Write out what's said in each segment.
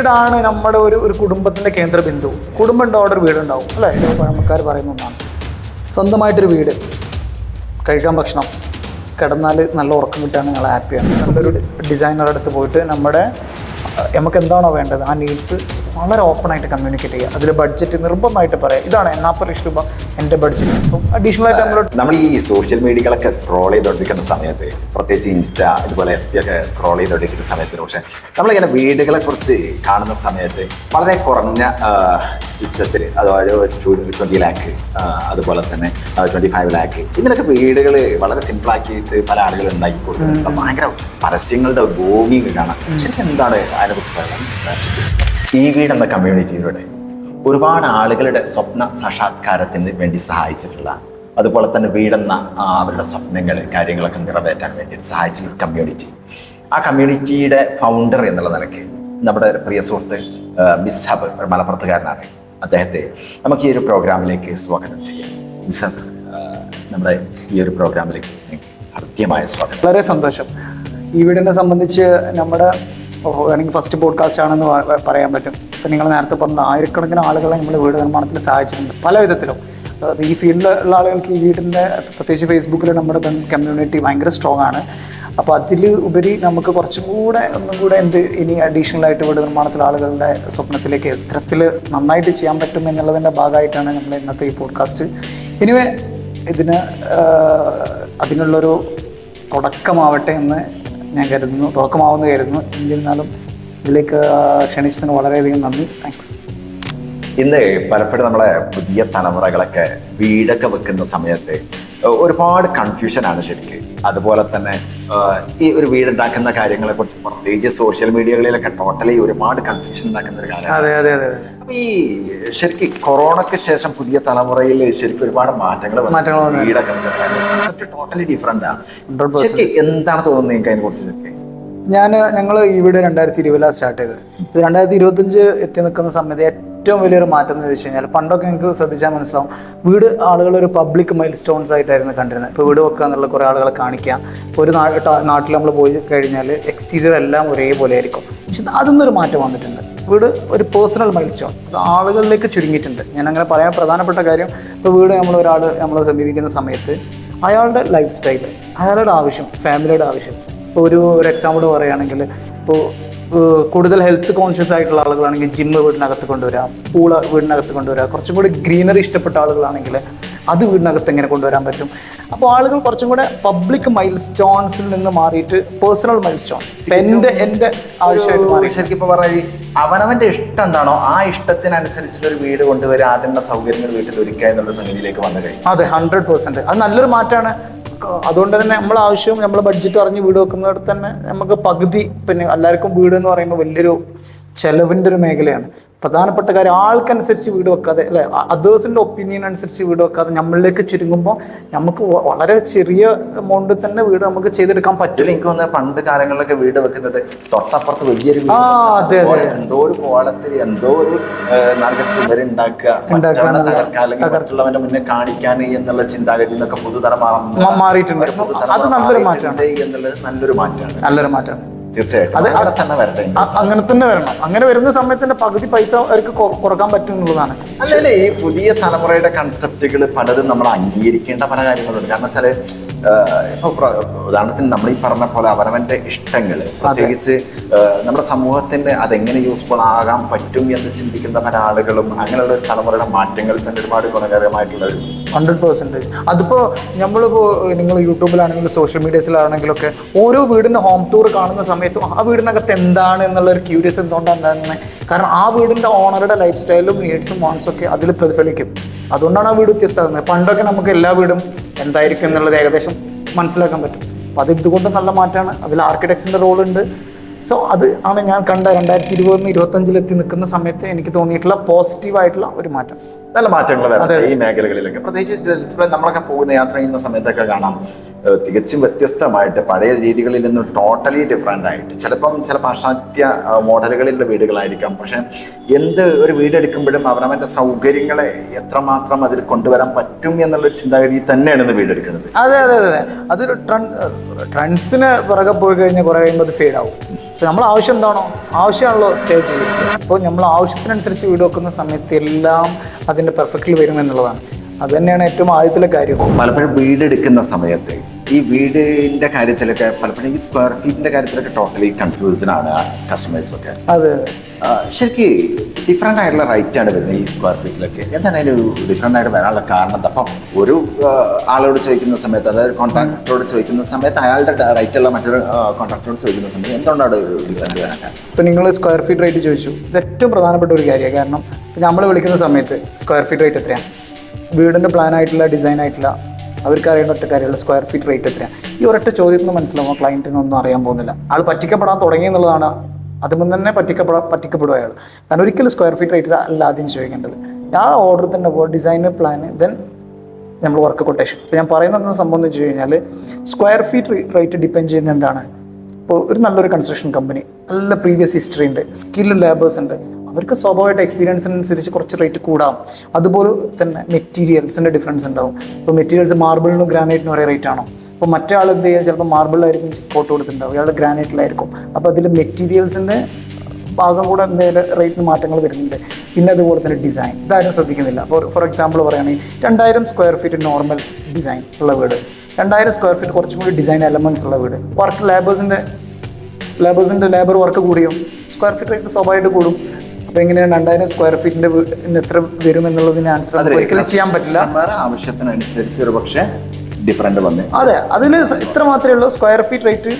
വീടാണ് നമ്മുടെ ഒരു ഒരു കുടുംബത്തിന്റെ കേന്ദ്ര ബിന്ദു കുടുംബം ഉണ്ടോ? അവിടെ ഒരു വീടുണ്ടാവും. അല്ലേ? പഴമക്കാർ പറയുന്ന ഒന്നാണ്. സ്വന്തമായിട്ടൊരു വീട്. കഴിക്കാൻ ഭക്ഷണം. കിടന്നാൽ നല്ല ഉറക്കം കിട്ടാൻ നിങ്ങൾ ഹാപ്പിയാണ് നല്ലൊരു ഡിസൈനറുടെ അടുത്ത് പോയിട്ട് നമ്മുടെ നമുക്ക് എന്താണോ വേണ്ടത്? ആ നീഡ്സ് വളരെ ഓപ്പൺ ആയിട്ട് കമ്മ്യൂണിക്കേറ്റ് ചെയ്യുക. അതിൽ ബഡ്ജറ്റ് നിർബന്ധമായിട്ട് പറയാം. ഇതാണ് നാൽപ്പത് ലക്ഷം രൂപ എന്റെ ബഡ്ജറ്റ് അപ്പം അഡീഷണൽ ആയിട്ട് നമ്മൾ നമ്മൾ ഈ സോഷ്യൽ മീഡിയകളൊക്കെ സ്ക്രോൾ ചെയ്തുകൊണ്ടിരിക്കുന്ന സമയത്ത് പ്രത്യേകിച്ച് ഇൻസ്റ്റ ഇതുപോലെ എഫ് ഒക്കെ സ്ക്രോൾ ചെയ്തുകൊണ്ടിരിക്കുന്ന സമയത്ത് പക്ഷേ നമ്മളിങ്ങനെ വീടുകളെ കുറിച്ച് കാണുന്ന സമയത്ത് വളരെ കുറഞ്ഞ സിസ്റ്റത്തിൽ അതായത് ട്വന്റി ലാക്ക് അതുപോലെ തന്നെ ട്വന്റി ഫൈവ് ലാക്ക് ഇതിനൊക്കെ വീടുകൾ വളരെ സിമ്പിളാക്കിയിട്ട് പല ആളുകൾ ഉണ്ടാക്കി കൊടുക്കുന്നുണ്ട്. ഭയങ്കര പരസ്യങ്ങളുടെ ഭൂമിയൊക്കെ കാണാം. ശരിക്കും എന്താണ് അതിനെക്കുറിച്ച് പറയുന്നത് ഈ വീട് എന്ന കമ്മ്യൂണിറ്റിയിലൂടെ ഒരുപാട് ആളുകളുടെ സ്വപ്ന സാക്ഷാത്കാരത്തിന് വേണ്ടി സഹായിച്ചിട്ടുള്ള അതുപോലെ തന്നെ വീടെന്ന അവരുടെ സ്വപ്നങ്ങൾ കാര്യങ്ങളൊക്കെ നിറവേറ്റാൻ വേണ്ടി സഹായിച്ചിട്ടുള്ള കമ്മ്യൂണിറ്റി ആ കമ്മ്യൂണിറ്റിയുടെ ഫൗണ്ടർ എന്നുള്ള നിലയ്ക്ക് നമ്മുടെ പ്രിയ സുഹൃത്ത് മിസ് ഹബ് ഒരു മലപ്പുറത്തുകാരനാണ് അദ്ദേഹത്തെ നമുക്ക് ഈ ഒരു പ്രോഗ്രാമിലേക്ക് സ്വാഗതം ചെയ്യാം. മിസ് ഹബ് നമ്മുടെ ഈ ഒരു പ്രോഗ്രാമിലേക്ക് ഹൃദ്യമായ സ്വാഗതം. വളരെ സന്തോഷം. ഈ വീടിനെ സംബന്ധിച്ച് നമ്മുടെ വേണമെങ്കിൽ ഫസ്റ്റ് പോഡ്കാസ്റ്റ് ആണെന്ന് പറയാൻ പറ്റും. ഇപ്പം നിങ്ങൾ നേരത്തെ പറഞ്ഞ ആയിരക്കണക്കിന് ആളുകളെ നമ്മൾ വീട് നിർമ്മാണത്തിൽ സഹായിച്ചിട്ടുണ്ട്. പല വിധത്തിലും. ഈ ഫീൽഡിലുള്ള ആളുകൾക്ക് ഈ വീടിന്റെ പ്രത്യേകിച്ച് ഫേസ്ബുക്കിൽ നമ്മുടെ കമ്മ്യൂണിറ്റി ഭയങ്കര സ്ട്രോങ് ആണ്. അപ്പോൾ അതിൽ ഉപരി നമുക്ക് കുറച്ചും കൂടെ ഒന്നും കൂടെ എന്ത് ഇനി അഡീഷണൽ ആയിട്ട് വീട് നിർമ്മാണത്തിൽ ആളുകളുടെ സ്വപ്നത്തിലേക്ക് എത്രത്തിൽ നന്നായിട്ട് ചെയ്യാൻ പറ്റും എന്നുള്ളതിന്റെ ഭാഗമായിട്ടാണ് നമ്മൾ ഇന്നത്തെ ഈ പോഡ്കാസ്റ്റ് ഇനിവേ ഇതിന് അതിനുള്ളൊരു തുടക്കമാവട്ടെ എന്ന് ഞാൻ കരുതുന്നു തുടക്കമാവുമെന്ന് കരുതുന്നു. എന്നിരുന്നാലും ഇതിലേക്ക് ക്ഷണിച്ചതിന് വളരെയധികം നന്ദി. താങ്ക്സ് ഇന്ന് പലപ്പോഴും നമ്മളെ പുതിയ തലമുറകളൊക്കെ വീടൊക്കെ വെക്കുന്ന സമയത്ത് ഒരുപാട് കൺഫ്യൂഷനാണ് ശരിക്ക്. അതുപോലെ തന്നെ ഈ ഒരു വീടുണ്ടാക്കുന്ന കാര്യങ്ങളെ കുറിച്ച് പ്രത്യേകിച്ച് സോഷ്യൽ മീഡിയകളിലൊക്കെ ടോട്ടലി ഒരുപാട് കൺഫ്യൂഷൻ ഉണ്ടാക്കുന്ന ഒരു കാര്യമാണ് അപ്പൊ ഈ ശരിക്കും കൊറോണയ്ക്ക് ശേഷം പുതിയ തലമുറയിൽ ശരിക്കും ഒരുപാട് മാറ്റങ്ങൾ. മാറ്റങ്ങൾ വീടൊക്കെ കൺസെപ്റ്റ് ടോട്ടലി ഡിഫറെന്റ് ആണ് ശരിക്കും എന്താണ് തോന്നുന്നത് നിങ്ങൾക്ക് അതിനെ കുറിച്ച് ശരിക്കും? ഞാൻ ഞങ്ങൾ ഇവിടെ വീട് രണ്ടായിരത്തി ഇരുപതിലാണ് സ്റ്റാർട്ട് ചെയ്തത്. രണ്ടായിരത്തി ഇരുപത്തഞ്ച് എത്തി നിൽക്കുന്ന സമയത്ത് ഏറ്റവും വലിയൊരു മാറ്റം എന്ന് വെച്ച് കഴിഞ്ഞാൽ പണ്ടൊക്കെ നിങ്ങൾക്ക് ശ്രദ്ധിച്ചാൽ മനസ്സിലാവും. വീട് ആളുകൾ ഒരു പബ്ലിക് മൈൽ സ്റ്റോൺസ് ആയിട്ടായിരുന്നു കണ്ടിരുന്നത്. ഇപ്പോൾ വീട് വെക്കുക എന്നുള്ള കുറേ ആളുകളെ കാണിക്കാം. ഇപ്പോൾ ഒരു നാട്ടിൽ നമ്മൾ പോയി കഴിഞ്ഞാൽ എക്സ്റ്റീരിയർ എല്ലാം ഒരേപോലെ ആയിരിക്കും. പക്ഷെ അതൊന്നൊരു മാറ്റം വന്നിട്ടുണ്ട്. വീട് ഒരു പേഴ്സണൽ മൈൽ സ്റ്റോൺ അത് ആളുകളിലേക്ക് ചുരുങ്ങിയിട്ടുണ്ട്. ഞാൻ അങ്ങനെ പറയാൻ പ്രധാനപ്പെട്ട കാര്യം ഇപ്പോൾ വീട് നമ്മൾ ഒരാൾ നമ്മളെ സമീപിക്കുന്ന സമയത്ത് അയാളുടെ ലൈഫ് സ്റ്റൈൽ അയാളുടെ ആവശ്യം ഫാമിലിയുടെ ആവശ്യം. ഇപ്പോൾ ഒരു ഒരു എക്സാമ്പിൾ പറയുകയാണെങ്കിൽ ഇപ്പോൾ കൂടുതൽ ഹെൽത്ത് കോൺഷ്യസ് ആയിട്ടുള്ള ആളുകളാണെങ്കിൽ ജിമ്മ് വീടിനകത്ത് കൊണ്ടുവരാം പൂള വീടിനകത്ത് കൊണ്ടുവരാം കുറച്ചും കൂടി ഗ്രീനറി ഇഷ്ടപ്പെട്ട ആളുകളാണെങ്കിൽ അത് വീടിനകത്ത് എങ്ങനെ കൊണ്ടുവരാൻ പറ്റും? അപ്പോൾ ആളുകൾ കുറച്ചും കൂടെ പബ്ലിക് മൈൽ സ്റ്റോൺസിൽ നിന്ന് മാറിയിട്ട് പേഴ്സണൽ മൈൽ സ്റ്റോൺ എന്റെ എന്റെ ആവശ്യമായിട്ട് മാറി ശരിക്കും ഇപ്പോൾ പറയുക അവനവന്റെ ഇഷ്ടം എന്താണോ ആ ഇഷ്ടത്തിനനുസരിച്ചിട്ട് ഒരു വീട് കൊണ്ടുവരാൻ അതിനുള്ള സൗകര്യങ്ങൾ വീട്ടിൽ ഒരുക്കുക എന്നുള്ള സംഗതിയിലേക്ക് വന്നു കഴിഞ്ഞു. അതെ ഹൺഡ്രഡ് പെർസെന്റ് അത് നല്ലൊരു മാറ്റമാണ്. അതുകൊണ്ട് തന്നെ നമ്മൾ ആവശ്യവും നമ്മൾ ബഡ്ജറ്റ് അറിഞ്ഞ് വീട് വെക്കുന്നിടത്ത് തന്നെ നമുക്ക് പകുതി പിന്നെ എല്ലാവർക്കും വീട് എന്ന് പറയുമ്പോൾ വലിയൊരു ചെലവിന്റെ ഒരു മേഖലയാണ്. പ്രധാനപ്പെട്ട കാര്യം ആൾക്കനുസരിച്ച് വീട് വെക്കാതെ അല്ലെ അതേഴ്സിന്റെ ഒപ്പീനിയൻ അനുസരിച്ച് വീട് വെക്കാതെ നമ്മളിലേക്ക് ചുരുങ്ങുമ്പോൾ നമുക്ക് വളരെ ചെറിയ എമൗണ്ടിൽ തന്നെ വീട് നമുക്ക് ചെയ്തെടുക്കാൻ പറ്റും. എനിക്ക് തോന്നുന്നത് പണ്ട് കാലങ്ങളിലൊക്കെ വീട് വെക്കുന്നത് തൊട്ടപ്പുറത്ത് വലിയൊരു എന്തോ ഒരു കോളത്തിൽ എന്തോ ഒരു നാലുകെട്ട് ചുമര് ഉണ്ടാക്കുക. മറ്റുള്ളവന്റെ മുന്നേ കാണിക്കാൻ എന്നുള്ള ചിന്താഗതി എന്നൊക്കെ പുതുതലം മാറിയിട്ടുണ്ട്. അത് നല്ലൊരു മാറ്റമാണ്. എന്നുള്ളത് നല്ലൊരു മാറ്റമാണ്. നല്ലൊരു മാറ്റമാണ്. തീർച്ചയായിട്ടും. അങ്ങനെ തന്നെ വരട്ടെ. അ- അങ്ങനെ തന്നെ വരണം. അങ്ങനെ വരുന്ന സമയത്തിന്റെ പകുതി പൈസ അവർക്ക് കുറയ്ക്കാൻ പറ്റും എന്നുള്ളതാണ്. അല്ലേ ഈ പുതിയ തലമുറയുടെ കൺസെപ്റ്റുകൾ പലതും നമ്മൾ അംഗീകരിക്കേണ്ട പല കാര്യങ്ങളുണ്ട്. കാരണം വെച്ചാൽ ഇപ്പൊ ഉദാഹരണത്തിന് നമ്മൾ ഈ പറഞ്ഞ പോലെ അവനവന്റെ ഇഷ്ടങ്ങൾ പ്രത്യേകിച്ച് നമ്മുടെ സമൂഹത്തിന് അതെങ്ങനെ യൂസ്ഫുൾ ആകാൻ പറ്റും എന്ന് ചിന്തിക്കുന്ന പല ആളുകളും അങ്ങനെയുള്ള ഒരു തലമുറയുടെ മാറ്റങ്ങൾ തന്നെ ഒരുപാട് ഗുണകരമായിട്ടുള്ളത്. ഹൺഡ്രഡ് പെർസെന്റേജ് അതിപ്പോൾ നമ്മളിപ്പോൾ നിങ്ങൾ യൂട്യൂബിലാണെങ്കിലും സോഷ്യൽ മീഡിയസിലാണെങ്കിലും ഒക്കെ ഓരോ വീടിന്റെ ഹോം ടൂർ കാണുന്ന സമയത്തും ആ വീടിനകത്ത് എന്താണ് എന്നുള്ള ഒരു ക്യൂരിയസ് എന്തുകൊണ്ടാണ് എന്താണെന്ന് കാരണം ആ വീടിന്റെ ഓണറുടെ ലൈഫ് സ്റ്റൈലും നീഡ്സും വാൺസും ഒക്കെ അതിൽ പ്രതിഫലിക്കും. അതുകൊണ്ടാണ് ആ വീട് വ്യത്യസ്തമാകുന്നത്. പണ്ടൊക്കെ നമുക്ക് എല്ലാ വീടും എന്തായിരിക്കും എന്നുള്ളത് ഏകദേശം മനസ്സിലാക്കാൻ പറ്റും. അപ്പോൾ അത് ഇതുകൊണ്ട് നല്ല മാറ്റമാണ്. അതിൽ ആർക്കിടെക്ട്സിന്റെ റോളുണ്ട് സോ അത് ആണ് ഞാൻ കണ്ട രണ്ടായിരത്തി ഇരുപതിന് ഇരുപത്തഞ്ചിലെത്തി നിൽക്കുന്ന സമയത്ത് എനിക്ക് തോന്നിയിട്ടുള്ള പോസിറ്റീവായിട്ടുള്ള ഒരു മാറ്റം. നല്ല മാറ്റങ്ങൾ ഈ മേഖലകളിലൊക്കെ. പ്രത്യേകിച്ച് നമ്മളൊക്കെ പോകുന്ന യാത്ര ചെയ്യുന്ന സമയത്തൊക്കെ കാണാം. തികച്ചും വ്യത്യസ്തമായിട്ട് പഴയ രീതികളിൽ നിന്നും ടോട്ടലി ഡിഫറെന്റ് ആയിട്ട്. ചിലപ്പം ചില പാശ്ചാത്യ മോഡലുകളിലുള്ള വീടുകളായിരിക്കാം. പക്ഷെ എന്ത് ഒരു വീടെടുക്കുമ്പോഴും അവനവന്റെ സൗകര്യങ്ങളെ എത്രമാത്രം അതിൽ കൊണ്ടുവരാൻ പറ്റും എന്നുള്ളൊരു ചിന്താഗതി തന്നെയാണ് ഇന്ന് വീടെടുക്കുന്നത്. അതെ അതെ അതെ അതെ. അതൊരു ട്രെൻഡ് ട്രെൻഡ്സിന് പിറകെ പോയി കഴിഞ്ഞാൽ കുറേ കഴിയുമ്പോൾ അത് ഫെയ്ഡ് ആവും. പക്ഷെ നമ്മൾ ആവശ്യം എന്താണോ ആവശ്യമാണല്ലോ സ്റ്റേ ചെയ്യുന്നത്. അപ്പോൾ നമ്മൾ ആവശ്യത്തിനനുസരിച്ച് വീട് വെക്കുന്ന സമയത്ത് എല്ലാം അതിന്റെ പെർഫെക്റ്റിൽ വരും എന്നുള്ളതാണ് അത് തന്നെയാണ് ഏറ്റവും ആദ്യത്തിലെ കാര്യം. പലപ്പോഴും വീടെടുക്കുന്ന സമയത്ത് ഈ വീടിന്റെ കാര്യത്തിലൊക്കെ പലപ്പോഴും ഈ സ്ക്വയർ ഫീറ്റിന്റെ കാര്യത്തിലൊക്കെ ടോട്ടലി കൺഫ്യൂസ്ഡ് ആണ് കസ്റ്റമേഴ്സ് ഒക്കെ. അതെ. ശരിക്കും ഡിഫറെന്റ് ആയിട്ടുള്ള റൈറ്റ് ആണ് വരുന്നത് ഈ സ്ക്വയർ ഫീറ്റിലൊക്കെ എന്താണ് അതിന് ഡിഫറെന്റ് ആയിട്ട് വരാനുള്ള കാരണം എന്താ? അപ്പം ഒരു ആളോട് ചോദിക്കുന്ന സമയത്ത് അതായത് കോൺട്രാക്ടറോട് ചോദിക്കുന്ന സമയത്ത് അയാളുടെ റൈറ്റ് ഉള്ള മറ്റൊരു കോൺട്രാക്ടറോട് ചോദിക്കുന്ന സമയത്ത് എന്തുകൊണ്ടാണ് ഒരു ഡിഫറെന്റ് വരാൻ? ഇപ്പം നിങ്ങൾ സ്ക്വയർ ഫീറ്റ് റേറ്റ് ചോദിച്ചു. ഇത് ഏറ്റവും പ്രധാനപ്പെട്ട ഒരു കാര്യമാണ്. കാരണം നമ്മൾ വിളിക്കുന്ന സമയത്ത് സ്ക്വയർ ഫീറ്റ് റേറ്റ് എത്രയാണ്? വീടിന്റെ പ്ലാൻ ആയിട്ടുള്ള ഡിസൈൻ ആയിട്ടുള്ള അവർക്ക് അറിയേണ്ട ഒറ്റ കാര്യമുള്ള സ്ക്വയർ ഫീറ്റ് റേറ്റ് എത്രയാണ് ഈ ഒരൊറ്റ ചോദ്യത്തിൽ നിന്ന് മനസ്സിലാവുമ്പോൾ ക്ലയന്റിനൊന്നും അറിയാൻ പോകുന്നില്ല. ആൾ പറ്റിക്കപ്പെടാൻ തുടങ്ങി എന്നുള്ളതാണ്. അതുമ്പോൾ തന്നെ പറ്റിക്കപ്പെടാൻ പറ്റിക്കപ്പെടും അയാൾ കാരണം ഒരിക്കലും സ്ക്വയർ ഫീറ്റ് റേറ്റ് അല്ല ആദ്യം ചോദിക്കേണ്ടത്. ആ ഓർഡർ തന്നെ പോകും ഡിസൈന് പ്ലാന് ദെൻ നമ്മൾ വർക്ക് കൊട്ടേഷൻ ഇപ്പോൾ ഞാൻ പറയുന്നത് സംഭവം എന്ന് വെച്ച് കഴിഞ്ഞാൽ സ്ക്വയർ ഫീറ്റ് റേറ്റ് ഡിപ്പെൻഡ് ചെയ്യുന്ന എന്താണ്? ഇപ്പോൾ ഒരു നല്ലൊരു കൺസ്ട്രക്ഷൻ കമ്പനി നല്ല പ്രീവിയസ് ഹിസ്റ്ററി ഉണ്ട് സ്കിൽ ലേബേഴ്സ് ഉണ്ട്. അവർക്ക് സ്വാഭാവികമായിട്ട് എക്സ്പീരിയൻസിനനുസരിച്ച് കുറച്ച് റേറ്റ് കൂടാം. അതുപോലെ തന്നെ മെറ്റീരിയൽസിന്റെ ഡിഫറൻസ് ഉണ്ടാവും. ഇപ്പോൾ മെറ്റീരിയൽസ് മാർബിളിനും ഗ്രാനൈറ്റിനും ഒരേ റേറ്റ് ആണോ? അപ്പോൾ മറ്റേ ആൾ എന്ത് ചെയ്യുക ചിലപ്പോൾ മാർബിളിലായിരിക്കും കോട്ട് കൊടുത്തിട്ടുണ്ടാവും. ഇയാൾ ഗ്രാനൈറ്റിലായിരിക്കും അപ്പോൾ അതിൽ മെറ്റീരിയൽസിന്റെ ഭാഗം കൂടെ എന്തെങ്കിലും റേറ്റിന് മാറ്റങ്ങൾ വരുന്നുണ്ട്. പിന്നെ അതുപോലെ തന്നെ ഡിസൈൻ ഇതാരും ശ്രദ്ധിക്കുന്നില്ല. അപ്പോൾ ഫോർ എക്സാമ്പിൾ പറയുകയാണെങ്കിൽ രണ്ടായിരം സ്ക്വയർ ഫീറ്റ് നോർമൽ ഡിസൈൻ ഉള്ള വീട്. രണ്ടായിരം സ്ക്വയർ ഫീറ്റ് കുറച്ചും കൂടി ഡിസൈൻ എലമെന്റ്സ് ഉള്ള വീട്. വർക്ക് ലേബേഴ്സിന്റെ ലേബേഴ്സിന്റെ ലേബർ വർക്ക് കൂടിയോ? സ്ക്വയർ ഫീറ്റ് റേറ്റ് സ്വാഭാവികമായിട്ട് കൂടും. അപ്പോൾ എങ്ങനെയാണ് രണ്ടായിരം സ്ക്വയർ ഫീറ്റിന്റെ വീടിന് എത്ര വരും എന്നുള്ളതിന് ആൻസർ ഒരിക്കലും ചെയ്യാൻ പറ്റില്ല. ആവശ്യത്തിനനുസരിച്ച് ഒരു പക്ഷേ ഡിഫറന്റ് വന്നു. അതെ അതിൽ ഇത്ര മാത്രമേ ഉള്ളൂ. സ്ക്വയർ ഫീറ്റ് റേറ്റ്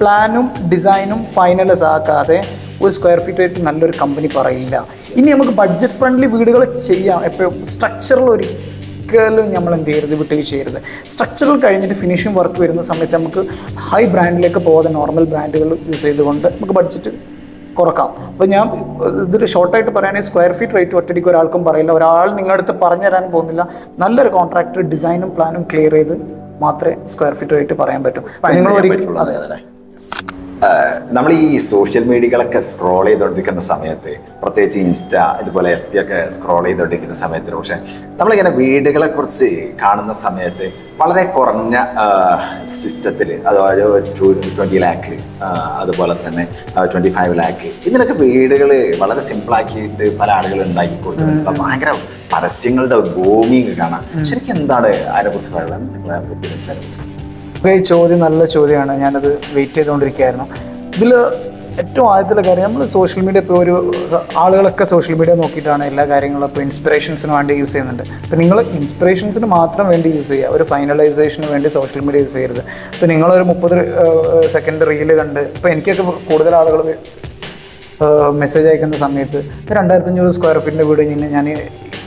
പ്ലാനും ഡിസൈനും ഫൈനലൈസ് ആക്കാതെ ഒരു സ്ക്വയർ ഫീറ്റ് റേറ്റ് നല്ലൊരു കമ്പനി പറയില്ല. ഇനി നമുക്ക് ബഡ്ജറ്റ് ഫ്രണ്ട്ലി വീടുകൾ ചെയ്യാം. എപ്പോഴും സ്ട്രക്ചറിൽ ഒരിക്കലും നമ്മൾ എന്ത് ചെയ്യരുത് വിട്ടുവീഴ്ച ചെയ്യരുത്. സ്ട്രക്ചറൽ കഴിഞ്ഞിട്ട് ഫിനിഷിംഗ് വർക്ക് വരുന്ന സമയത്ത് നമുക്ക് ഹൈ ബ്രാൻഡിലേക്ക് പോകാതെ നോർമൽ ബ്രാൻഡുകൾ യൂസ് ചെയ്തുകൊണ്ട് നമുക്ക് ബഡ്ജറ്റ് കുറക്കാം. അപ്പോൾ ഞാൻ ഇതൊരു ഷോർട്ടായിട്ട് പറയുകയാണെങ്കിൽ സ്ക്വയർ ഫീറ്റ് റേറ്റ് ഒറ്റയ്ക്ക് ഒരാൾക്കും പറയില്ല. ഒരാൾ നിങ്ങളുടെ അടുത്ത് പറഞ്ഞു തരാൻ പോകുന്നില്ല. നല്ലൊരു കോൺട്രാക്ടർ ഡിസൈനും പ്ലാനും ക്ലിയർ ചെയ്ത് മാത്രമേ സ്ക്വയർ ഫീറ്റ് റേറ്റ് പറയാൻ പറ്റൂ. നിങ്ങൾ ഒരിക്കലും അതെ അതെ. നമ്മൾ ഈ സോഷ്യൽ മീഡിയകളൊക്കെ സ്ക്രോൾ ചെയ്തുകൊണ്ടിരിക്കുന്ന സമയത്ത് പ്രത്യേകിച്ച് ഇൻസ്റ്റ ഇതുപോലെ എഫ് ബി ഒക്കെ സ്ക്രോൾ ചെയ്തുകൊണ്ടിരിക്കുന്ന സമയത്ത് പക്ഷെ നമ്മളിങ്ങനെ വീടുകളെ കുറിച്ച് കാണുന്ന സമയത്ത് വളരെ കുറഞ്ഞ സിസ്റ്റത്തിൽ അതായത് ടു ട്വന്റി ലാക്ക് അതുപോലെ തന്നെ ട്വന്റി ഫൈവ് ലാക്ക് ഇതിനൊക്കെ വീടുകൾ വളരെ സിമ്പിളാക്കിയിട്ട് പല ആളുകളും ഉണ്ടാക്കി കൊടുക്കുന്നുണ്ട് ഭയങ്കര പരസ്യങ്ങളുടെ ഭൂമി കാണാം. ശരിക്കും എന്താണ് അതിനെക്കുറിച്ച് പറയുന്നത് നിങ്ങളെ? അപ്പോൾ ഈ ചോദ്യം നല്ല ചോദ്യമാണ്. ഞാനത് വെയിറ്റ് ചെയ്തുകൊണ്ടിരിക്കുകയായിരുന്നു. ഇതിൽ ഏറ്റവും ആദ്യത്തിലെ കാര്യം നമ്മൾ സോഷ്യൽ മീഡിയ ഇപ്പോൾ ഒരു ആളുകളൊക്കെ സോഷ്യൽ മീഡിയ നോക്കിയിട്ടാണ് എല്ലാ കാര്യങ്ങളും അപ്പോൾ ഇൻസ്പിറേഷൻസിന് വേണ്ടി യൂസ് ചെയ്യുന്നുണ്ട്. അപ്പോൾ നിങ്ങൾ ഇൻസ്പിറേഷൻസിന് മാത്രം വേണ്ടി യൂസ് ചെയ്യുക. ഒരു ഫൈനലൈസേഷന് വേണ്ടി സോഷ്യൽ മീഡിയ യൂസ് ചെയ്യരുത്. ഇപ്പോൾ നിങ്ങളൊരു മുപ്പത് സെക്കൻഡ് റീൽ കണ്ട് ഇപ്പോൾ എനിക്കൊക്കെ കൂടുതൽ ആളുകൾ മെസ്സേജ് അയക്കുന്ന സമയത്ത് രണ്ടായിരത്തഞ്ഞൂറ് സ്ക്വയർ ഫീറ്റിന്റെ വീട് ഞാൻ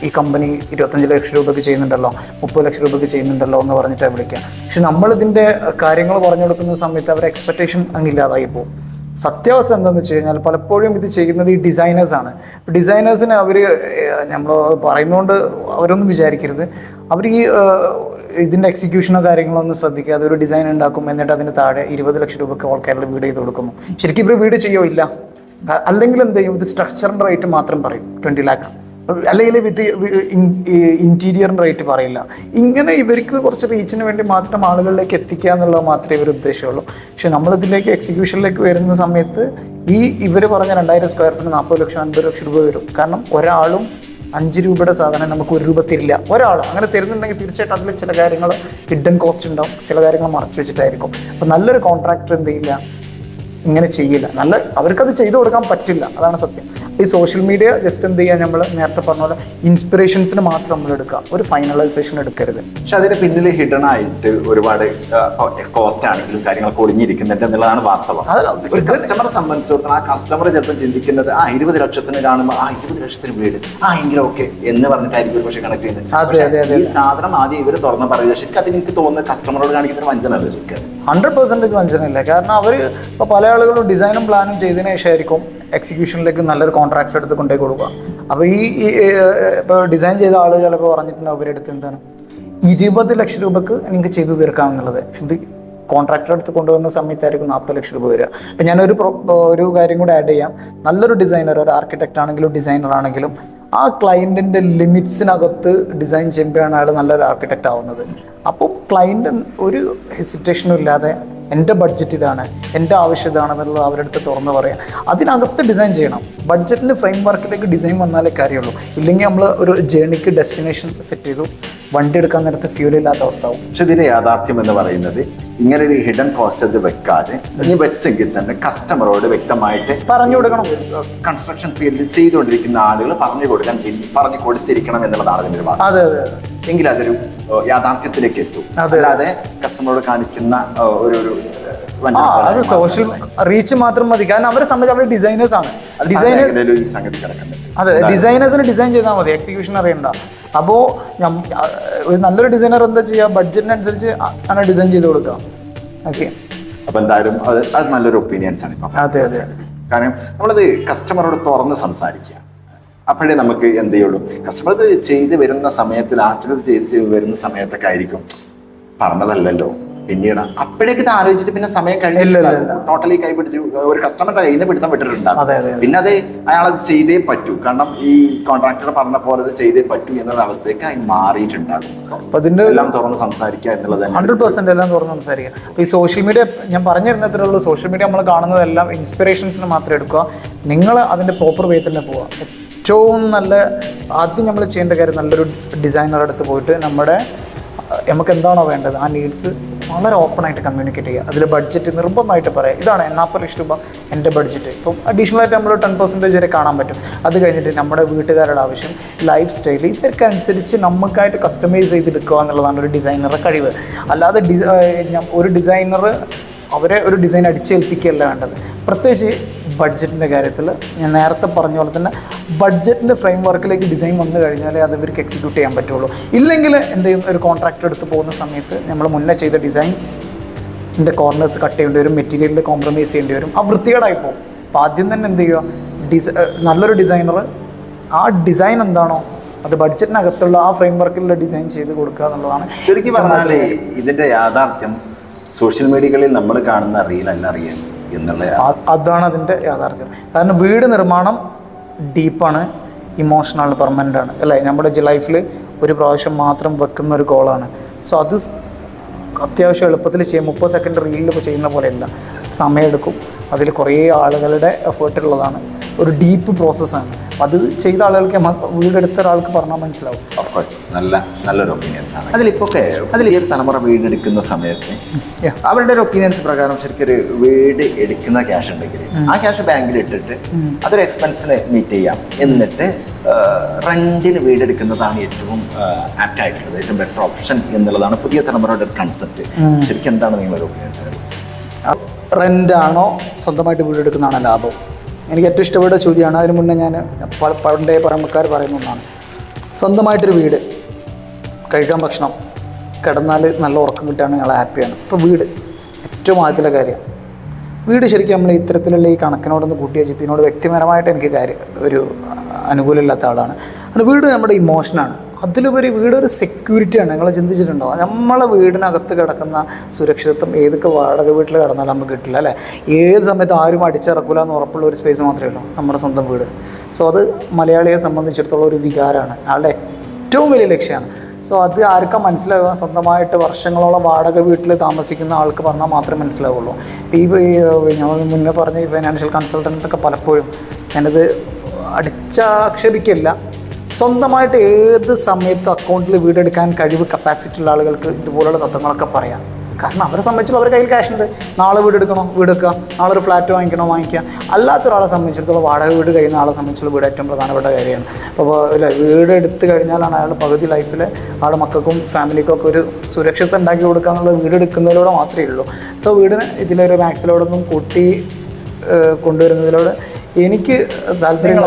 ഈ കമ്പനി ഇരുപത്തഞ്ച് ലക്ഷം രൂപയ്ക്ക് ചെയ്യുന്നുണ്ടല്ലോ മുപ്പത് ലക്ഷം രൂപയ്ക്ക് ചെയ്യുന്നുണ്ടല്ലോ എന്ന് പറഞ്ഞിട്ട് വിളിക്കുക. പക്ഷെ നമ്മളിതിന്റെ കാര്യങ്ങൾ പറഞ്ഞു കൊടുക്കുന്ന സമയത്ത് അവരെ എക്സ്പെക്റ്റേഷൻ അങ്ങില്ലാതായി പോകും. സത്യാവസ്ഥ എന്താണെന്ന് വെച്ച് കഴിഞ്ഞാൽ പലപ്പോഴും ഇത് ചെയ്യുന്നത് ഈ ഡിസൈനേഴ്സാണ് ഡിസൈനേഴ്സിന് അവർ നമ്മൾ പറയുന്നതുകൊണ്ട് അവരൊന്നും വിചാരിക്കരുത്. അവർ ഈ ഇതിന്റെ എക്സിക്യൂഷനോ കാര്യങ്ങളോ ഒന്നും ശ്രദ്ധിക്കാതെ ഒരു ഡിസൈൻ ഉണ്ടാക്കും എന്നിട്ട് അതിന് താഴെ ഇരുപത് ലക്ഷം രൂപയ്ക്ക് ഓൾ കേരള വീട് ചെയ്ത് കൊടുക്കുന്നു. ശരിക്കും ഇവർ വീട് ചെയ്യോ ഇല്ല? അല്ലെങ്കിൽ എന്ത് ചെയ്യും? ഇത് സ്ട്രക്ചറിന്റെ റേറ്റ് മാത്രം പറയും. ട്വന്റി ലാക്ക് അല്ലെങ്കിൽ വിത്ത് ഇന്റീരിയറിന്റെ റേറ്റ് പറയില്ല. ഇങ്ങനെ ഇവർക്ക് കുറച്ച് റീച്ചിന് വേണ്ടി മാത്രം ആളുകളിലേക്ക് എത്തിക്കുക എന്നുള്ളത് മാത്രമേ ഇവർ ഉദ്ദേശമുള്ളൂ പക്ഷെ നമ്മളിതിലേക്ക് എക്സിക്യൂഷനിലേക്ക് വരുന്ന സമയത്ത് ഈ ഇവർ പറഞ്ഞ രണ്ടായിരം സ്ക്വയർ ഫീറ്റ് നാൽപ്പത് ലക്ഷം അൻപത് ലക്ഷം രൂപ വരും. കാരണം ഒരാളും അഞ്ച് രൂപയുടെ സാധനം നമുക്ക് ഒരു രൂപ തരില്ല. ഒരാൾ അങ്ങനെ തരുന്നുണ്ടെങ്കിൽ തീർച്ചയായിട്ടും അതിൽ ചില കാര്യങ്ങൾ ഹിഡൻ കോസ്റ്റ് ഉണ്ടാവും. ചില കാര്യങ്ങൾ മറച്ചു വെച്ചിട്ടായിരിക്കും. അപ്പം നല്ലൊരു കോൺട്രാക്ടർ എന്ത് ചെയ്യില്ല? ഇങ്ങനെ ചെയ്യില്ല. നല്ല അവർക്കത് ചെയ്തു കൊടുക്കാൻ പറ്റില്ല. അതാണ് സത്യം. ഈ സോഷ്യൽ മീഡിയ ജസ്റ്റ് എന്ത് ചെയ്യുക നമ്മൾ നേരത്തെ പറഞ്ഞ പോലെ ഇൻസ്പിറേഷൻസിന് മാത്രം നമ്മൾ എടുക്കുക. ഒരു ഫൈനലൈസേഷൻ എടുക്കരുത്. പക്ഷെ അതിന് പിന്നിൽ ഹിഡൻ ആയിട്ട് ഒരുപാട് കോസ്റ്റ് ആണെങ്കിലും കാര്യങ്ങളൊക്കെ ഒളിഞ്ഞിരിക്കുന്നുണ്ട് എന്നുള്ളതാണ് വാസ്തവം. ഒരു കസ്റ്റമറെ സംബന്ധിച്ചിടത്തോളം ആ കസ്റ്റമർ ചിലപ്പോൾ ചിന്തിക്കുന്നത് ആ ഇരുപത് ലക്ഷത്തിന് കാണുമ്പോൾ ആ ഇരുപത് ലക്ഷത്തിന് വീട്. ആ എങ്കിലും ഓക്കെ എന്ന് പറഞ്ഞിട്ടായിരിക്കും ഒരു പക്ഷേ കണക്ട് ചെയ്യുന്നത്. അതെ, അതെ, അതെ, ഈ സാധനം ആദ്യം ഇവർ തുറന്ന് പറയുക. ശരിക്കും അതിന് എനിക്ക് തോന്നുന്നത് കസ്റ്റമറോട് കാണിക്കുന്ന വഞ്ചന വഞ്ചനല്ല ശരിക്കും. ഹൺഡ്രഡ് പെർസെന്റേജ് വഞ്ചനയില്ല. കാരണം അവർ ഇപ്പോൾ പല ആളുകളും ഡിസൈനും പ്ലാനും ചെയ്തതിനു ശേഷമായിരിക്കും എക്സിക്യൂഷനിലേക്ക് നല്ലൊരു കോൺട്രാക്ട് എടുത്ത് കൊണ്ടേ കൊടുക്കുക. അപ്പോൾ ഈ ഇപ്പോൾ ഡിസൈൻ ചെയ്ത ആൾ ചിലപ്പോൾ പറഞ്ഞിട്ടുണ്ട് അവരെടുത്ത് എന്താണ്? ഇരുപത് ലക്ഷം രൂപക്ക് നിങ്ങൾക്ക് ചെയ്തു തീർക്കാം എന്നുള്ളത്. ഇത് കോൺട്രാക്ടർ അടുത്ത് കൊണ്ടുവന്ന സമയത്തായിരിക്കും നാൽപ്പത് ലക്ഷം രൂപ വരിക. അപ്പം ഞാനൊരു ഒരു കാര്യം കൂടെ ആഡ് ചെയ്യാം. നല്ലൊരു ഡിസൈനർ ഒരു ആർക്കിടെക്റ്റ് ആണെങ്കിലും ഡിസൈനർ ആണെങ്കിലും ആ ക്ലയന്റിന്റെ ലിമിറ്റ്സിനകത്ത് ഡിസൈൻ ചെയ്യുമ്പോഴാണ് അയാൾ നല്ലൊരു ആർക്കിടെക്റ്റ് ആവുന്നത്. അപ്പോൾ ക്ലയന്റ് ഒരു ഹെസിറ്റേഷനും ഇല്ലാതെ എന്റെ ബഡ്ജറ്റ് ഇതാണ് എന്റെ ആവശ്യം ഇതാണെന്നുള്ളത് അവരുടെ അടുത്ത് തുറന്ന് പറയാം. അതിനകത്ത് ഡിസൈൻ ചെയ്യണം. ബഡ്ജറ്റിൽ ഫ്രെയിം വർക്കിലേക്ക് ഡിസൈൻ വന്നാലേ കാര്യമുള്ളൂ. ഇല്ലെങ്കിൽ നമ്മൾ ഒരു ജേണിക്ക് ഡെസ്റ്റിനേഷൻ സെറ്റ് ചെയ്തു വണ്ടി എടുക്കാൻ നേരത്തെ ഫ്യൂൽ ഇല്ലാത്ത അവസ്ഥ ആവും. പക്ഷെ ഇതിന്റെ യാഥാർത്ഥ്യം എന്ന് പറയുന്നത് ഇങ്ങനെ ഒരു ഹിഡൻ കോസ്റ്റ് അത് വെക്കാതെ ഇനി വെച്ചെങ്കിൽ തന്നെ കസ്റ്റമറോട് വ്യക്തമായിട്ട് പറഞ്ഞു കൊടുക്കണം. കൺസ്ട്രക്ഷൻ ഫീൽഡിൽ ചെയ്തുകൊണ്ടിരിക്കുന്ന ആളുകൾ പറഞ്ഞു കൊടുക്കാൻ പറഞ്ഞു കൊടുത്തിരിക്കണം എന്നുള്ളതാണ് അതിന്റെ ഒരു അതെ അതെ അതെ. എങ്കിൽ അതൊരു യാഥാർത്ഥ്യത്തിലേക്ക് എത്തും. അതല്ലാതെ അല്ലാതെ കസ്റ്റമറോട് കാണിക്കുന്ന ഒരു ഒരു അത് സോഷ്യൽ റീച്ച് മാത്രം മതി. കാരണം അവരെ സംബന്ധിച്ച് അവർ ഡിസൈനേഴ്സ് ആണ്. ഡിസൈനർ സംഗതി അതെ ഡിസൈനേഴ്സിന് ഡിസൈൻ ചെയ്താൽ മതി. എക്സിക്യൂഷൻ അറിയണ്ട. അപ്പോൾ ഒരു നല്ലൊരു ഡിസൈനർ എന്താ ചെയ്യുക? ബഡ്ജറ്റിനനുസരിച്ച് അങ്ങനെ ഡിസൈൻ ചെയ്ത് കൊടുക്കാം ഓക്കെ അപ്പൊ എന്തായാലും അത് അത് നല്ലൊരു ഒപ്പീനിയൻസ് ആണ് ഇപ്പൊ. അതെ, അതെ. കാരണം നമ്മളത് കസ്റ്റമറോട് തുറന്ന് സംസാരിക്കുക. അപ്പോഴേ നമുക്ക് എന്ത് ചെയ്യുള്ളൂ? കസ്റ്റമർ ഇത് ചെയ്ത് വരുന്ന സമയത്ത് ലാസ്റ്റ് ചെയ്ത് ചെയ്ത് വരുന്ന സമയത്തൊക്കെ ആയിരിക്കും. പറഞ്ഞതല്ലല്ലോ. പിന്നീട് അപ്പോഴേക്ക് ഇത് ആലോചിച്ചിട്ട് പിന്നെ സമയം. കഴിഞ്ഞില്ല ടോട്ടലി കൈ പിടിച്ചു ഒരു കസ്റ്റമറുടെ കയ്യിൽ നിന്ന് പിടുത്തം വിട്ടിട്ടുണ്ടാകും അതെ, അതെ, അയാൾ പിന്നെ അത് ചെയ്തേ പറ്റൂ. കാരണം ഈ കോൺട്രാക്ടർ പറഞ്ഞ പോലെ അത് ചെയ്തേ പറ്റൂ എന്നുള്ള അവസ്ഥയ്ക്ക് അത് മാറിയിട്ടുണ്ടാകും എല്ലാം തുറന്ന് സംസാരിക്കുക എന്നുള്ളത് ഹൺഡ്രഡ് പെർസെന്റ് എല്ലാം തുറന്ന് സംസാരിക്കുക. അപ്പൊ ഈ സോഷ്യൽ മീഡിയ ഞാൻ പറഞ്ഞിരുന്നത്രേ സോഷ്യൽ മീഡിയ നമ്മൾ കാണുന്നതെല്ലാം ഇൻസ്പിറേഷൻസിന് മാത്രം എടുക്കുക. നിങ്ങൾ അതിന്റെ പ്രോപ്പർ വേ തന്നെ പോവുക. ഏറ്റവും നല്ല ആദ്യം നമ്മൾ ചെയ്യേണ്ട കാര്യം നല്ലൊരു ഡിസൈനറുടെ അടുത്ത് പോയിട്ട് നമ്മുടെ നമുക്ക് എന്താണോ വേണ്ടത് ആ നീഡ്സ് വളരെ ഓപ്പണായിട്ട് കമ്മ്യൂണിക്കേറ്റ് ചെയ്യുക. അതിൽ ബഡ്ജറ്റ് നിർബന്ധമായിട്ട് പറയാം ഇതാണ് നാൽപ്പത് ലക്ഷം രൂപ എന്റെ ബഡ്ജറ്റ് ഇപ്പം അഡീഷണൽ ആയിട്ട് നമ്മൾ ടെൻ പെർസെന്റേജ് വരെ കാണാൻ പറ്റും. അത് കഴിഞ്ഞിട്ട് നമ്മുടെ വീട്ടുകാരുടെ ആവശ്യം ലൈഫ് സ്റ്റൈൽ ഇതൊക്കെ നമുക്കായിട്ട് കസ്റ്റമൈസ് ചെയ്തെടുക്കുക എന്നുള്ളതാണ് ഒരു ഡിസൈനറുടെ കഴിവ്. അല്ലാതെ ഡിസൈ ഒരു ഡിസൈനർ അവരെ ഒരു ഡിസൈൻ അടിച്ചേൽപ്പിക്കുകയല്ല വേണ്ടത്. പ്രത്യേകിച്ച് ബഡ്ജറ്റിന്റെ കാര്യത്തിൽ ഞാൻ നേരത്തെ പറഞ്ഞ പോലെ തന്നെ ബഡ്ജറ്റിന്റെ ഫ്രെയിം വർക്കിലേക്ക് ഡിസൈൻ വന്നു കഴിഞ്ഞാലേ അത് ഇവർക്ക് എക്സിക്യൂട്ട് ചെയ്യാൻ പറ്റുള്ളൂ. ഇല്ലെങ്കിൽ എന്ത് ചെയ്യും? ഒരു കോൺട്രാക്ട് എടുത്ത് പോകുന്ന സമയത്ത് നമ്മൾ മുന്നേ ചെയ്ത ഡിസൈൻ ഇതിന്റെ കോർണേഴ്സ് കട്ട് ചെയ്യേണ്ടി വരും മെറ്റീരിയലിൽ കോംപ്രമൈസ് ചെയ്യേണ്ടി വരും ആ വൃത്തികേടായി പോകും. അപ്പോൾ ആദ്യം തന്നെ എന്ത് ചെയ്യുക? ഡിസ നല്ലൊരു ഡിസൈനർ ആ ഡിസൈൻ എന്താണോ അത് ബഡ്ജറ്റിനകത്തുള്ള ആ ഫ്രെയിം വർക്കിലുള്ള ഡിസൈൻ ചെയ്ത് കൊടുക്കുക എന്നുള്ളതാണ് ശരിക്കും പറഞ്ഞാൽ ഇതിന്റെ യാഥാർത്ഥ്യം സോഷ്യൽ മീഡിയകളിൽ നമ്മൾ കാണുന്ന റീൽ അല്ല റിയൽ എന്നുള്ള അതാണ് അതിന്റെ യാഥാർത്ഥ്യം. കാരണം വീട് നിർമ്മാണം ഡീപ്പാണ് ഇമോഷണൽ പെർമനന്റ് ആണ്. അല്ലേ? നമ്മുടെ ലൈഫിൽ ഒരു പ്രാവശ്യം മാത്രം വെക്കുന്ന ഒരു ഗോളാണ് സോ അത് അത്യാവശ്യം എളുപ്പത്തിൽ ചെയ്യും. മുപ്പത് സെക്കൻഡ് റീലിൽ ചെയ്യുന്ന പോലെയല്ല. സമയമെടുക്കും. അതിൽ കുറേ ആളുകളുടെ എഫേർട്ട് ഉള്ളതാണ്. ഒരു ഡീപ്പ് പ്രോസസ്സാണ് അത് ചെയ്ത ആളുകൾക്ക് വീട് വീടെടുത്ത ഒരാൾക്ക് പറഞ്ഞാൽ മനസ്സിലാവും. Course, നല്ല നല്ലൊരു ഒപ്പീനിയൻസ് ആണ്. അതിലിപ്പോ അതിൽ ഈ ഒരു തലമുറ വീടെടുക്കുന്ന സമയത്ത് അവരുടെ ഒരു ഒപ്പീനിയൻസ് പ്രകാരം ശരിക്കും ഒരു വീട് എടുക്കുന്ന ക്യാഷ് ഉണ്ടെങ്കിൽ ആ ക്യാഷ് ബാങ്കിൽ ഇട്ടിട്ട് അതൊരു എക്സ്പെൻസിന് മീറ്റ് ചെയ്യാം. എന്നിട്ട് റെന്റിന് വീടെടുക്കുന്നതാണ് ഏറ്റവും ആപ്റ്റ് ആയിട്ടുള്ളത് ഏറ്റവും ബെറ്റർ ഓപ്ഷൻ എന്നുള്ളതാണ് പുതിയ തലമുറയുടെ ഒരു കൺസെപ്റ്റ് ശരിക്കും എന്താണ് നിങ്ങളുടെ ഒപ്പീനിയൻസ് റെന്റാണോ സ്വന്തമായിട്ട് വീടെടുക്കുന്നതാണോ ലാഭം? എനിക്ക് ഏറ്റവും ഇഷ്ടപ്പെട്ട ചോദ്യമാണ് അതിന് മുന്നേ ഞാൻ പണ്ടേ പഴമക്കാർ പറയുന്ന ഒന്നാണ്. സ്വന്തമായിട്ടൊരു വീട് കഴിക്കാൻ ഭക്ഷണം കിടന്നാൽ നല്ല ഉറക്കം കിട്ടുകയാണ് ഞങ്ങൾ ഹാപ്പിയാണ് ഇപ്പോൾ വീട് ഏറ്റവും ആദ്യത്തിലെ കാര്യം. വീട് ശരിക്കും നമ്മൾ ഇത്തരത്തിലുള്ള ഈ കണക്കിനോടൊന്ന് കൂട്ടിയ ജിപ്പിനോട് വ്യക്തിപരമായിട്ട് എനിക്ക് കാര്യം ഒരു അനുകൂലമില്ലാത്ത ആളാണ്. അത് വീട് നമ്മുടെ ഇമോഷനാണ് അതിലുപരി വീടൊരു സെക്യൂരിറ്റിയാണ് നിങ്ങൾ ചിന്തിച്ചിട്ടുണ്ടോ? നമ്മളെ വീടിനകത്ത് കിടക്കുന്ന സുരക്ഷിതത്വം ഏതൊക്കെ വാടക വീട്ടിൽ കിടന്നാലും നമുക്ക് കിട്ടില്ല അല്ലേ? ഏത് സമയത്ത് ആരും അടിച്ചിറക്കില്ല എന്ന് ഉറപ്പുള്ള ഒരു സ്പേസ് മാത്രമേ ഉള്ളൂ നമ്മുടെ സ്വന്തം വീട്. സോ അത് മലയാളിയെ സംബന്ധിച്ചിടത്തോളം ഒരു വികാരമാണ്. അയാളുടെ ഏറ്റവും വലിയ ലക്ഷ്യമാണ്. സോ അത് ആർക്കാ മനസ്സിലാവുക? സ്വന്തമായിട്ട് വർഷങ്ങളോളം വാടക വീട്ടിൽ താമസിക്കുന്ന ആൾക്ക് പറഞ്ഞാൽ മാത്രമേ മനസ്സിലാവുള്ളൂ. ഇപ്പോൾ ഈ ഞങ്ങൾ മുന്നേ പറഞ്ഞ ഈ ഫൈനാൻഷ്യൽ കൺസൾട്ടന്റൊക്കെ പലപ്പോഴും ഞാനത് അടിച്ചാക്ഷേപിക്കില്ല. സ്വന്തമായിട്ട് ഏത് സമയത്തും അക്കൗണ്ടിൽ വീടെടുക്കാൻ കഴിവ് കപ്പാസിറ്റി ഉള്ള ആളുകൾക്ക് ഇതുപോലുള്ള തത്വങ്ങളൊക്കെ പറയാം. കാരണം അവരെ സംബന്ധിച്ചുള്ള അവരുടെ കയ്യിൽ ക്യാഷ് ഉണ്ട്. നാളെ വീട് എടുക്കണോ വീട് വെക്കുക. നാളെ ഒരു ഫ്ലാറ്റ് വാങ്ങിക്കണോ? വാങ്ങിക്കുക. അല്ലാത്ത ഒരാളെ സംബന്ധിച്ചിടത്തോളം വാടക വീട് കഴിയുന്ന ആളെ സംബന്ധിച്ചുള്ള വീട് ഏറ്റവും പ്രധാനപ്പെട്ട കാര്യമാണ്. അപ്പോൾ ഇല്ല വീട് എടുത്ത് കഴിഞ്ഞാലാണ് അയാൾ പകുതി ലൈഫിൽ ആളുടെ മക്കൾക്കും ഫാമിലിക്കും ഒക്കെ ഒരു സുരക്ഷിതം ഉണ്ടാക്കി കൊടുക്കുക എന്നുള്ളത് വീട് എടുക്കുന്നതിലൂടെ മാത്രമേ ഉള്ളൂ. സോ വീടിന് ഇതിലൊരു മാക്സിലോടൊന്നും കൂട്ടി കൊണ്ടുവരുന്നതിലൂടെ എനിക്ക് താല്പര്യം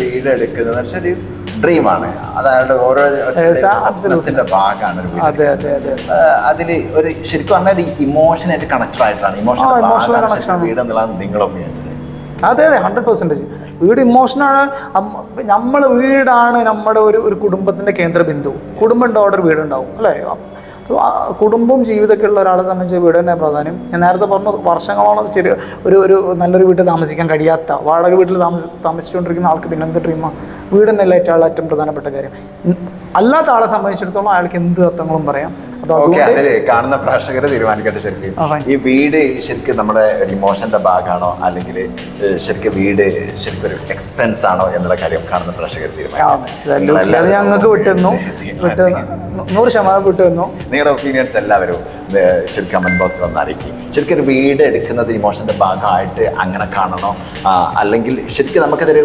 വീട് എടുക്കുന്നത് വെച്ചാൽ ഡ്രീമാണ്. അതായത് ഓരോ ഭാഗമാണ് അതെ അതെ അതെ അതിൽ ഒരു ശരിക്കും പറഞ്ഞാൽ ഇമോഷനായിട്ട് കണക്റ്റഡ് ആയിട്ടാണ്. Emotional connection. വീട് എന്നുള്ളതാണ് നിങ്ങളുടെ ഒപ്പീനിയൻസിൽ അതെ അതെ ഹൺഡ്രഡ് പെർസെന്റേജ് വീട് ഇമോഷനാണ് നമ്മൾ വീടാണ് നമ്മുടെ ഒരു ഒരു കുടുംബത്തിന്റെ കേന്ദ്ര ബിന്ദു കുടുംബം ഉണ്ടോ അവിടെ ഒരു വീടുണ്ടാവും അല്ലേ? അപ്പോൾ ആ കുടുംബവും ജീവിതമൊക്കെ ഉള്ള ഒരാളെ സംബന്ധിച്ച് വീട് തന്നെ പ്രാധാന്യം. ഞാൻ നേരത്തെ പറഞ്ഞ വർഷങ്ങളോളം ചെറിയ ഒരു ഒരു നല്ലൊരു വീട്ടിൽ താമസിക്കാൻ കഴിയാത്ത വാടക വീട്ടിൽ താമസി താമസിച്ചുകൊണ്ടിരിക്കുന്ന ആൾക്ക് പിന്നെ എന്ത് ഡ്രീമാണ് വീട് തന്നെയല്ലേ ഏറ്റവും ഏറ്റവും പ്രധാനപ്പെട്ട കാര്യം. അല്ലാത്ത ആളെ സംബന്ധിച്ചിടത്തോളം അയാൾക്ക് എന്ത് അർത്ഥങ്ങളും പറയാം. കാണുന്ന പ്രേക്ഷകരെ തീരുമാനിക്കട്ടെ ശരിക്കും. ഈ വീട് ശരിക്കും നമ്മുടെ ഒരു ഇമോഷന്റെ ഭാഗമാണോ? അല്ലെങ്കിൽ ശരിക്കും വീട് ശരിക്കും ഒരു എക്സ്പെൻസ് ആണോ എന്നുള്ള കാര്യം കാണുന്ന പ്രേക്ഷകർ തീരുമാനിക്കും ഞങ്ങൾക്ക് വിട്ടുന്നു വിട്ടു നൂറ് ശതമാനം വിട്ടുന്നു നിങ്ങളുടെ ഒപ്പീനിയൻസ് എല്ലാവരും ശരിക്കും കമന്റ് ബോക്സിൽ ഒന്ന് അറിയിക്കും ശരിക്കും ഒരു വീട് എടുക്കുന്നത് ഇമോഷന്റെ ഭാഗമായിട്ട് അങ്ങനെ കാണണോ? അല്ലെങ്കിൽ ശരിക്കും നമുക്കതൊരു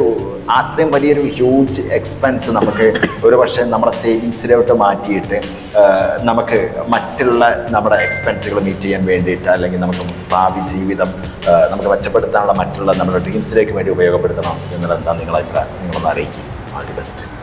അത്രയും വലിയൊരു ഹ്യൂജ് എക്സ്പെൻസ് നമുക്ക് ഒരു പക്ഷേ നമ്മുടെ സേവിങ്സിലോട്ട് മാറ്റിയിട്ട് നമുക്ക് മറ്റുള്ള നമ്മുടെ എക്സ്പെൻസുകൾ മീറ്റ് ചെയ്യാൻ വേണ്ടിയിട്ട് അല്ലെങ്കിൽ നമുക്ക് ഭാവി ജീവിതം നമുക്ക് മെച്ചപ്പെടുത്താനുള്ള മറ്റുള്ള നമ്മുടെ ഡ്രീംസിലേക്ക് വേണ്ടി ഉപയോഗപ്പെടുത്തണം എന്നുള്ളത് എന്താ നിങ്ങളെ അഭിപ്രായം? നിങ്ങളൊന്ന് അറിയിക്കും. All the best